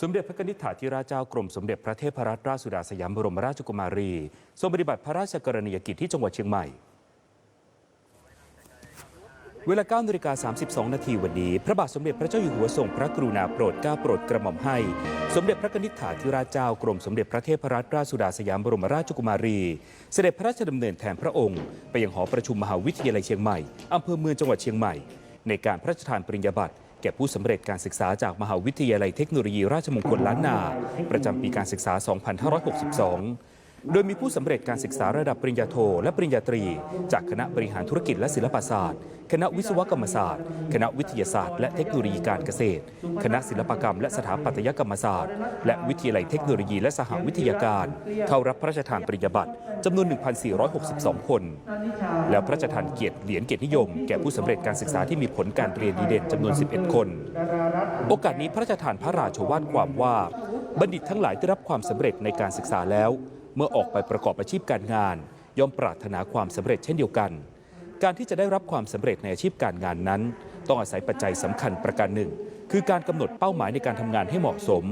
สมเด็จพระนิธิถาธิราชเจ้ากรมสมเด็จพระเทพรัตนราชสุดาสยามบรมราชกุมารี ทรงปฏิบัติพระราชกรณียกิจที่จังหวัดเชียงใหม่ เวลา9นาฬิกา32 นาทีวันนี้ พระบาทสมเด็จพระเจ้าอยู่หัวทรงพระกรุณาโปรดเกล้าโปรดกระหม่อมให้ สมเด็จพระนิธิถาธิราชเจ้ากรมสมเด็จพระเทพรัตนราชสุดาสยามบรมราชกุมารี เสด็จพระราชดำเนินแทนพระองค์ ไปยังหอประชุมมหาวิทยาลัยเชียงใหม่อำเภอเมืองจังหวัดเชียงใหม่ ในการพระราชทานปริญญาบัตร แก่ผู้สำเร็จการศึกษาจากมหาวิทยาลัยเทคโนโลยีราชมงคลล้านนา ประจำปีการศึกษา 2562 โดยมีผู้สำเร็จการศึกษาระดับปริญญาโท และปริญญาตรี จากคณะบริหารธุรกิจและศิลปศาสตร์ คณะวิศวกรรมศาสตร์ คณะวิทยาศาสตร์ และเทคโนโลยีการเกษตร คณะศิลปกรรม และสถาปัตยกรรมศาสตร์ และวิทยาลัยเทคโนโลยีและสหวิทยาการ เข้ารับพระราชทานปริญญาบัตรจำนวน 1,462 คน แล้วพระราชทานเกียรติเหรียญเกียรตินิยม แก่ผู้สำเร็จการศึกษาที่มีผลการเรียนดีเด่นจำนวน 11 คน โอกาสนี้พระราชทานพระราชวาทความว่า บัณฑิตทั้งหลายได้รับความสำเร็จในการศึกษาแล้ว เมื่อออกไปประกอบอาชีพการงาน ย่อมปรารถนาความสำเร็จเช่นเดียวกัน การที่จะได้รับความสำเร็จในอาชีพการงานนั้น ต้องอาศัยปัจจัยสำคัญประการหนึ่ง คือการกำหนดเป้าหมายในการทำงานให้เหมาะสม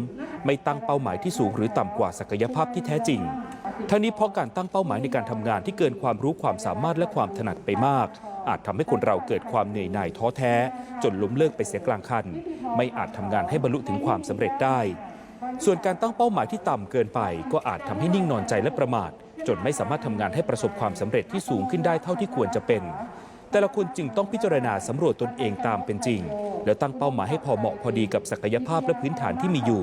ไม่ตั้งเป้าหมายที่สูงหรือต่ำกว่าศักยภาพที่แท้จริงทั้งนี้เพราะการตั้งเป้าหมายในการทำงานที่เกินความรู้ความสามารถและความถนัดไปมาก อาจทำให้คนเราเกิดความเหนื่อยหน่ายท้อแท้ จนล้มเลิกไปเสียกลางคัน ไม่อาจทำงานให้บรรลุถึงความสำเร็จได้ ส่วนการตั้งเป้าหมายที่ต่ำเกินไป ก็อาจทำให้นิ่งนอนใจและประมาท จนไม่สามารถทำงานให้ประสบความสำเร็จที่สูงขึ้นได้เท่าที่ควรจะเป็น แต่ละคนจึงต้องพิจารณาสำรวจตนเองตามเป็นจริง แล้วตั้งเป้าหมายให้พอเหมาะพอดีกับศักยภาพและพื้นฐานที่มีอยู่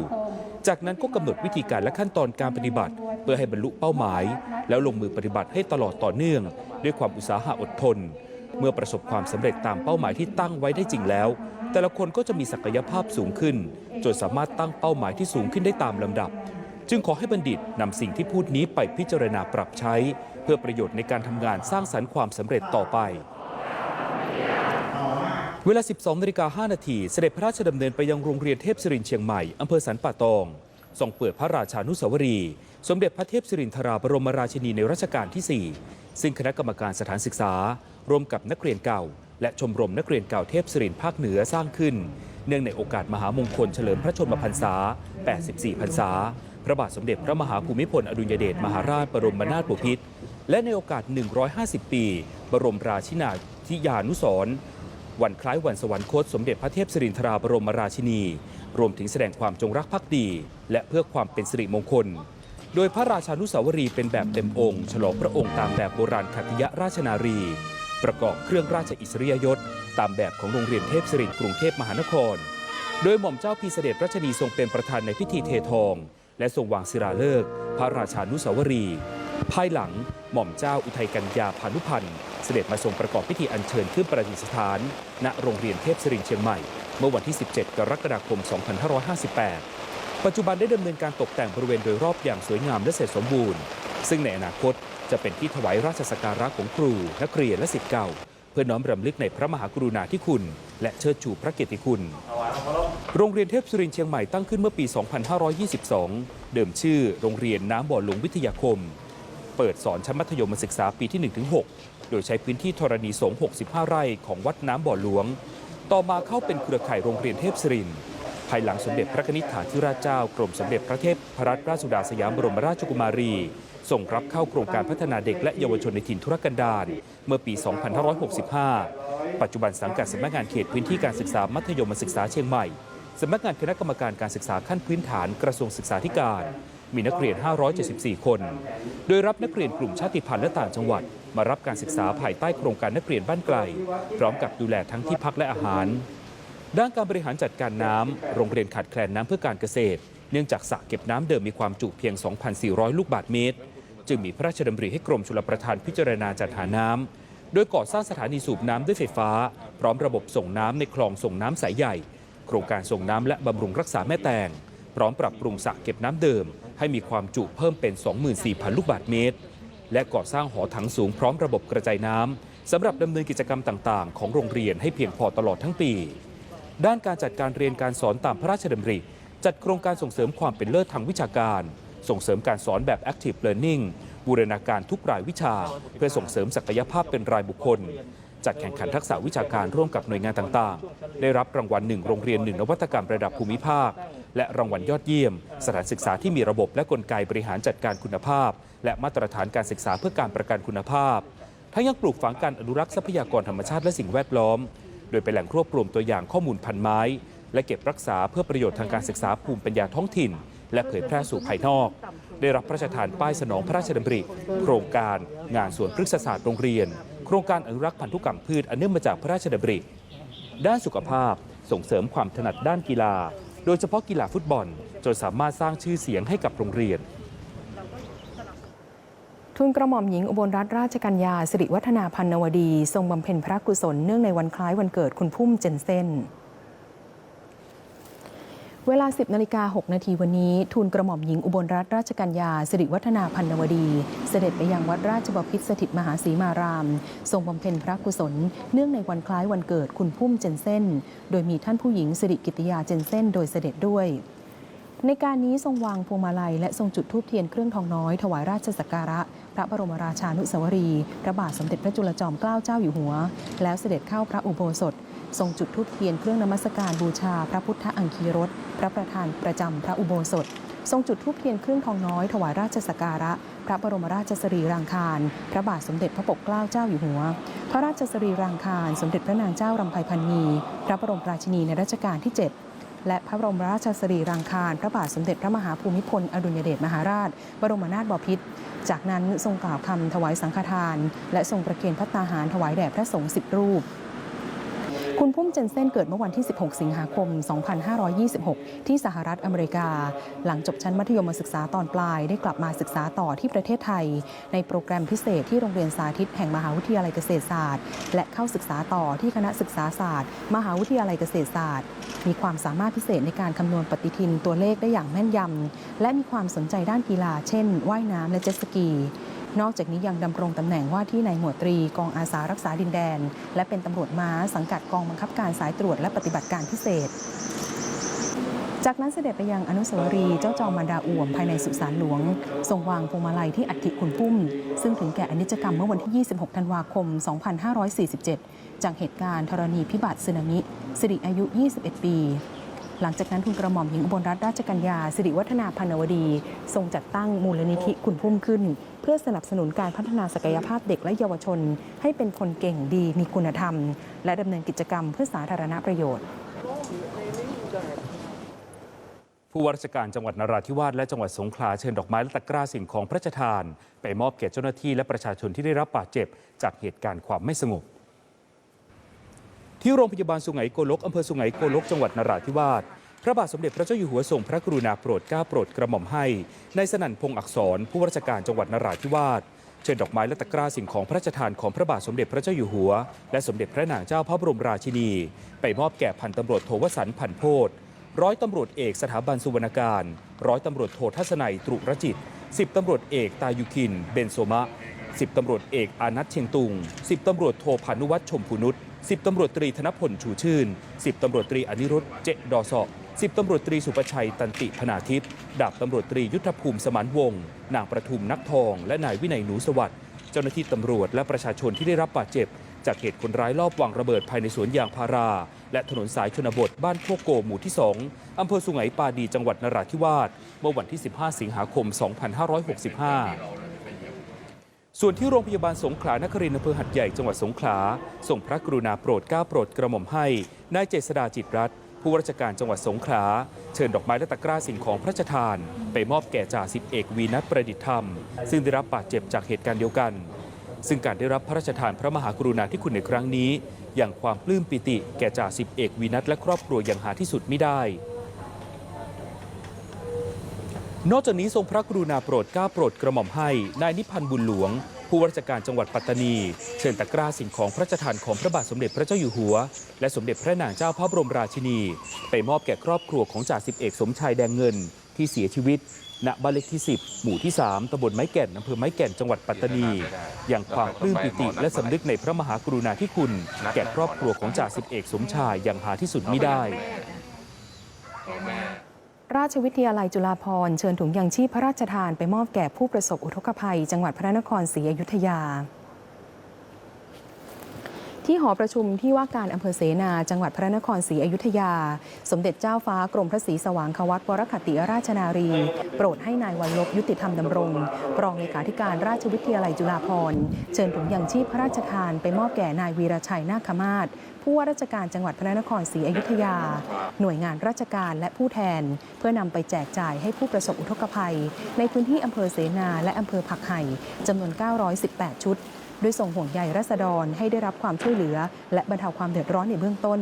จากนั้นก็กำหนดวิธีการและขั้นตอนการปฏิบัติ เพื่อให้บรรลุเป้าหมาย แล้วลงมือปฏิบัติให้ตลอดต่อเนื่อง ด้วยความอุตสาหะอดทน เมื่อประสบความสำเร็จตามเป้าหมายที่ตั้งไว้ได้จริงแล้ว แต่ละคนก็จะมีศักยภาพสูงขึ้น จนสามารถตั้งเป้าหมายที่สูงขึ้นได้ตามลำดับ จึงขอให้บัณฑิตนำสิ่งที่พูดนี้ไปพิจารณาปรับใช้ เพื่อประโยชน์ในการทำงานสร้างสรรค์ความสำเร็จต่อไปเวลา 12นาฬิกา5นาทีเสด็จพระราชดำเนินไปยังโรงเรียนเทพศิรินเชียงใหม่ อำเภอสันป่าตองทรงเปิดพระราชานุสาวรีย์ สมเด็จพระเทพศิรินทราบรมราชินีในรัชกาลที่ 4 ซึ่งคณะกรรมการสถานศึกษา ร่วมกับนักเรียนเก่า และชมรมนักเรียนเก่าเทพศิรินภาคเหนือสร้างขึ้น เนื่องในโอกาสมหามงคลเฉลิมพระชนมพรรษา 84 พรรษา พระบาทสมเด็จพระมหาภูมิพลอดุลยเดชมหาราชบรมนาถบพิตรและในโอกาส 150 ปี บรมราชินาธิยานุสรณ์วันคล้ายวันสวรรคตสมเด็จพระเทพสิรินทราบรมราชินี รวมถึงแสดงความจงรักภักดี และเพื่อความเป็นสิริมงคล โดยพระราชานุสาวรีเป็นแบบเต็มองค์ฉลองพระองค์ตามแบบโบราณขัตยราชนารี ประกอบเครื่องราชอิสริยยศ ตามแบบของโรงเรียนเทพสิรินกรุงเทพมหานคร โดยหม่อมเจ้าพีเสด็จรัชนีทรงเป็นประธานในพิธีเททอง และทรงวางศิลาฤกษ์พระราชานุสาวรี ภายหลังหม่อมเจ้าอุทัยกัญญาพานุพันธ์เสด็จมาทรงประกอบพิธีอัญเชิญขึ้นประดิษฐาน ณโรงเรียนเทพศิรินเชียงใหม่ เมื่อวันที่ 17 กรกฎาคม 2558 ปัจจุบันได้ดำเนินการตกแต่งบริเวณโดยรอบอย่างสวยงามและเสร็จสมบูรณ์ ซึ่งในอนาคตจะเป็นที่ถวายราชสักการะของครู นักเรียนและศิษย์เก่า เพื่อน้อมรำลึกในพระมหากรุณาธิคุณ และเชิดชูพระเกียรติคุณ โรงเรียนเทพสุรินทร์เชียงใหม่ตั้งขึ้นเมื่อปี 2522 เดิมชื่อโรงเรียนน้ำบ่อหลวงวิทยาคม เปิดสอนชั้นมัธยมศึกษาปีที่ 1-6 โดยใช้พื้นที่ธรณีสงฆ์65 ไร่ของวัดน้ำบ่อหลวง ต่อมาเข้าเป็นเครือข่ายโรงเรียนเทพศิรินทร์ ภายหลังสมเด็จพระนิธิถาธิราชเจ้ากรมสมเด็จพระเทพพรัตนราชสุดาสยามบรมราชกุมารีส่งรับเข้าโครงการพัฒนาเด็กและเยาวชนในถิ่นธุรกันดารเมื่อปี 2565 ปัจจุบันสังกัดสำนักงานเขตพื้นที่การศึกษามัธยมศึกษาเชียงใหม่สำนักงานคณะกรรมการการศึกษาขั้นพื้นฐานกระทรวงศึกษาธิการ มีนักเรียน 574 คน โดยรับนักเรียนกลุ่มชาติพันธุ์และต่างจังหวัด มารับการศึกษาภายใต้โครงการนักเรียนบ้านไกล พร้อมกับดูแลทั้งที่พักและอาหาร ด้านการบริหารจัดการน้ำโรงเรียนขาดแคลนน้ำเพื่อการเกษตร เนื่องจากสระเก็บน้ำเดิมมีความจุเพียง 2,400 ลูกบาศก์เมตร จึงมีพระราชดำริให้กรมชลประทานพิจารณาจัดหาน้ำ โดยก่อสร้างสถานีสูบน้ำด้วยไฟฟ้า พร้อมระบบส่งน้ำในคลองส่งน้ำสายใหญ่ โครงการส่งน้ำและบำรุงรักษาแม่แตง พร้อมปรับปรุงสระเก็บน้ำเดิม ให้มีความจุเพิ่มเป็น 24,000 ลูกบาศก์เมตร และก่อสร้างหอถังสูงพร้อมระบบกระจายน้ำสำหรับดำเนินกิจกรรมต่าง ๆ ของโรงเรียนให้เพียงพอตลอดทั้งปี ด้านการจัดการเรียนการสอนตามพระราชดำริ จัดโครงการส่งเสริมความเป็นเลิศทางวิชาการ ส่งเสริมการสอนแบบ Active Learning บูรณาการทุกรายวิชา เพื่อส่งเสริมศักยภาพเป็นรายบุคคล จัดแข่งขันทักษะวิชาการร่วมกับหน่วยงานต่างๆ ได้รับรางวัลหนึ่งโรงเรียนหนึ่งนวัตกรรมระดับภูมิภาค และรางวัลยอดเยี่ยม สถานศึกษาที่มีระบบและกลไกบริหารจัดการคุณภาพ และมาตรฐานการศึกษาเพื่อการประกันคุณภาพทั้งยังปลูกฝังการอนุรักษ์ทรัพยากรธรรมชาติและสิ่งแวดล้อม โดยเป็นแหล่งรวบรวมตัวอย่างข้อมูลพันไม้ และเก็บรักษาเพื่อประโยชน์ทางการศึกษาภูมิปัญญาท้องถิ่น และเผยแพร่สู่ภายนอก ได้รับพระราชทานป้ายสนองพระราชดำริ โครงการงานสวนพฤกษศาสตร์โรงเรียน โครงการอนุรักษ์พันธุกรรมพืชอันเนื่องมาจากพระราชดำริ ด้านสุขภาพส่งเสริมความถนัดด้านกีฬา โดยเฉพาะกีฬาฟุตบอล จนสามารถสร้างชื่อเสียงให้กับโรงเรียน ทุนกระหม่อมหญิงอุบลรัตนราชกัญญาสิริวัฒนาพันนวดี ทรงบำเพ็ญพระกุศลเนื่องในวันคล้ายวันเกิดคุณพุ่มเจนเซนเวลา 10นาฬิกา6นาทีวันนี้ ทูลกระหม่อมหญิงอุบลรัตนราชกัญญาสิริวัฒนาพันนวดี เสด็จไปยังวัดราชบพิตรสถิตมหาศรีมาราม ทรงบำเพ็ญพระกุศล เนื่องในวันคล้ายวันเกิดคุณพุ่มเจนเซนโดยมีท่านผู้หญิงสิริกิติยาเจนเซนโดยเสด็จด้วย ในการนี้ทรงวางพวงมาลัยและทรงจุดธูปเทียนเครื่องทองน้อยถวายราชสักการะ พระบรมราชานุสาวรีพระบาทสมเด็จพระจุลจอมเกล้าเจ้าอยู่หัว แล้วเสด็จเข้าพระอุโบสถ ทรงจุดธูปเทียนเครื่องนมัสการบูชา พระพุทธอังคีรสพระประธานประจำพระอุโบสถ ทรงจุดธูปเทียนเครื่องทองน้อยถวายราชสการะ พระบรมราชสรีรางคาร พระบาทสมเด็จพระปกเกล้าเจ้าอยู่หัว พระราชสรีรางคาร สมเด็จพระนางเจ้ารำไพพันนีพระบรมราชินีในรัชกาลที่ 7 และพระบรมราชสรีรังคาร พระบาทสมเด็จพระมหาภูมิพลอดุลยเดชมหาราช บรมนาถบพิตรจากนั้นทรงกล่าวคำถวายสังฆทาน และทรงประเคนพระตาหารถวายแด่พระสงฆ์สิบรูป คุณพุ่มเจนเซนเกิดเมื่อวันที่ 16 สิงหาคม 2526 ที่สหรัฐอเมริกา หลังจบชั้นมัธยมศึกษาตอนปลาย ได้กลับมาศึกษาต่อที่ประเทศไทย ในโปรแกรมพิเศษที่โรงเรียนสาธิตแห่งมหาวิทยาลัยเกษตรศาสตร์ และเข้าศึกษาต่อที่คณะศึกษาศาสตร์ มหาวิทยาลัยเกษตรศาสตร์ มีความสามารถพิเศษในการคำนวณปฏิทินตัวเลขได้อย่างแม่นยำและมีความสนใจด้านกีฬา เช่น ว่ายน้ำและเจ็ตสกี นอกจากนี้ยังดำรงตำแหน่งว่าที่นายหมวดตรีกองอาสารักษาดินแดน และเป็นตำรวจม้าสังกัดกองบังคับการสายตรวจและปฏิบัติการพิเศษจากนั้นเสด็จไปยังอนุสาวรีย์เจ้าจอมมารดาอ่วมภายในสุสานหลวง ทรงวางพวงมาลัยที่อัฐิคุณพุ่มซึ่งถึงแก่อนิจกรรมเมื่อวันที่ 26 ธันวาคม 2547 จากเหตุการณ์ธรณีพิบัติสึนามิสิริอายุ 21 ปี หลังจากนั้นทุนกระหม่อมหญิงอุบลรัตนราชกัญญาสิริวัฒนาพันนวดี ทรงจัดตั้งมูลนิธิคุณพุ่มขึ้น เพื่อสนับสนุนการพัฒนาศักยภาพเด็กและเยาวชน ให้เป็นคนเก่งดีมีคุณธรรม และดำเนินกิจกรรมเพื่อสาธารณประโยชน์ผู้ว่าราชการจังหวัดนราธิวาสและจังหวัดสงขลาเชิญดอกไม้และตะกร้าสิ่งของพระราชทาน ไปมอบแก่เจ้าหน้าที่และประชาชนที่ได้รับบาดเจ็บ จากเหตุการณ์ความไม่สงบ ที่โรงพยาบาลสุไหงโกลกอำเภอสุไหงโกลกจังหวัดนราธิวาสพระบาทสมเด็จพระเจ้าอยู่หัวทรงพระกรุณาโปรดเกล้าโปรดกระหม่อมให้ในายสนั่นพงษ์อักษรผู้ว่าราชการจังหวัดนราธิวาสเชิญดอกไม้และตะกร้าสิ่งของพระราชทานของพระบาทสมเด็จพระเจ้าอยู่หัว และสมเด็จพระนางเจ้าพระบรมราชินี ไปมอบแก่พันตำรวจโทวสันต์พันโพธร้อยตำรวจเอกสถาบันสุวรรณการ ร้อยตำรวจโททัศนัยตรุรจิตสิบตำรวจเอกตายุคิน เบนโซมะสิบตำรวจเอกอานัทเชียงตุงสิบตำรวจโทพานุวัฒน์ชมพูนุช สิบตำรวจตรีธนพลชูชื่นสิบตำรวจตรีอนิรุตเจดอสอสิบตำรวจตรีสุประชัยตันติพนาทิพย์ดาบตำรวจตรียุทธภูมิสมานวงศ์นางประทุมนักทอง และนายวินัยหนูสวัสดิ์เจ้าหน้าที่ตำรวจและประชาชนที่ได้รับบาดเจ็บ จากเหตุคนร้ายลอบวางระเบิดภายในสวนยางพารา และถนนสายชนบทบ้านโคกโกหมู่ที่ 2 อำเภอสุไหงปาดีจังหวัดนราธิวาสเมื่อวันที่ 15 สิงหาคม 2565 ส่วนที่โรงพยาบาลสงขลานครินทร์อำเภอหัดใหญ่จังหวัดสงขลาส่งพระกรุณาโปรดเกล้าโปรดกระหม่อมให้นายเจษดาจิตรรัตน์ผู้ว่าราชการจังหวัดสงขลาเชิญดอกไม้และตะกร้าสิ่งของพระราชทาน ไปมอบแก่จ่าสิบเอกวีนัทประดิษฐ์ธรรม ซึ่งได้รับบาดเจ็บจากเหตุการณ์เดียวกัน ซึ่งการได้รับพระราชทานพระมหากรุณาธิคุณในครั้งนี้ อย่างความปลื้มปิติแก่จ่าสิบเอกวีนัทและครอบครัวอย่างหาที่สุดไม่ได้นอกจากนี้ทรงพระกรุณาโปรดเกล้าโปรดกระหม่อมให้นายนิพันธ์บุญหลวง ผู้ว่าราชการจังหวัดปัตตานี เชิญตะกร้าสิ่งของพระราชทานของพระบาทสมเด็จพระเจ้าอยู่หัว และสมเด็จพระนางเจ้าพระบรมราชินี ไปมอบแก่ครอบครัวของจ่าสิบเอกสมชายแดงเงินที่เสียชีวิตณบ้านเลขที่ 10 หมู่ที่ 3ตำบลไม้แก่นอำเภอไม้แก่น จังหวัดปัตตานี อย่างความปลื้มปิติและสำนึกในพระมหากรุณาธิคุณ แก่ครอบครัวของจ่าสิบเอกสมชายอย่างหาที่สุดมิได้ ราชวิทยาลัยจุฬาภรณ์เชิญถุงยังชีพพระราชทานไปมอบแก่ผู้ประสบอุทกภัย จังหวัดพระนครศรีอยุธยา ที่หอประชุมที่ว่าการอำเภอเสนา จังหวัดพระนครศรีอยุธยา สมเด็จเจ้าฟ้ากรมพระศรีสว่างควัตวรคติราชนารี โปรดให้นายวันลบยุติธรรมดำรงรองเลขาธิการราชวิทยาลัยจุฬาภรณ์เชิญถุงยังชีพพระราชทานไปมอบแก่นายวีรชัยนาคมาศผู้ว่าราชการจังหวัดพระนครศรีอยุธยา หน่วยงานราชการและผู้แทน เพื่อนำไปแจกจ่ายให้ผู้ประสบอุทกภัย ในพื้นที่อำเภอเสนาและอำเภอผักไห่จำนวน 918 ชุด โดยส่งห่วงใยรัษฎรให้ได้รับความช่วยเหลือ และบรรเทาความเดือดร้อนในเบื้องต้น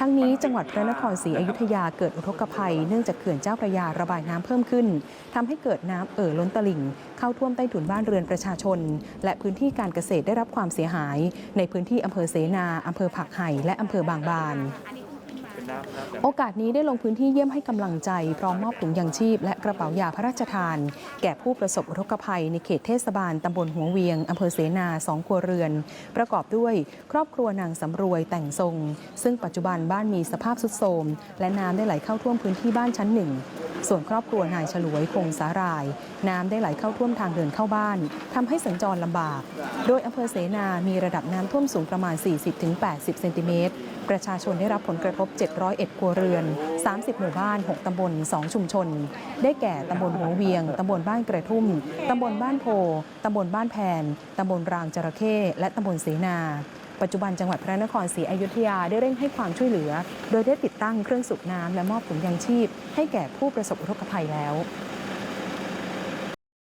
ทั้งนี้จังหวัดพระนครศรีอยุธยาเกิดอุทกภัย เนื่องจากเขื่อนเจ้าพระยาระบายน้ำเพิ่มขึ้นทำให้เกิดน้ำเอ่อล้นตลิ่ง เข้าท่วมใต้ถุนบ้านเรือนประชาชน และพื้นที่การเกษตรได้รับความเสียหาย ในพื้นที่อำเภอเสนาอำเภอผักไห่และอำเภอบางบาน โอกาสนี้ได้ลงพื้นที่เยี่ยมให้กำลังใจ พร้อมมอบถุงยางชีพ และกระเป๋ายาพระราชทาน แก่ผู้ประสบอุทกภัยในเขตเทศบาลตำบลหัวเวียงอำเภอเสนาสองครัวเรือน ประกอบด้วยครอบครัวนางสำรวยแต่งทรง ซึ่งปัจจุบันบ้านมีสภาพทรุดโทรมและน้ำได้ไหลเข้าท่วมพื้นที่บ้านชั้นหนึ่ง ส่วนครอบครัวนายฉลวยคงสาหราย น้ำได้ไหลเข้าท่วมทางเดินเข้าบ้าน ทำให้สัญจรลำบาก โดยอำเภอเสนา มีระดับน้ำท่วมสูงประมาณ 40-80 เซนติเมตร ประชาชนได้รับผลกระทบ 701 ครัวเรือน 30 หมู่บ้าน 6 ตำบล 2 ชุมชน ได้แก่ตำบลหัวเวียง ตำบลบ้านกระทุ่ม ตำบลบ้านโพ ตำบลบ้านแพน ตำบลรางจระเข้ และตำบลเสนา ปัจจุบันจังหวัดพระนครศรีอยุธยาได้เร่งให้ความช่วยเหลือ โดยได้ติดตั้งเครื่องสูบน้ำและมอบถุงยางชีพ ให้แก่ผู้ประสบอุทกภัยแล้ว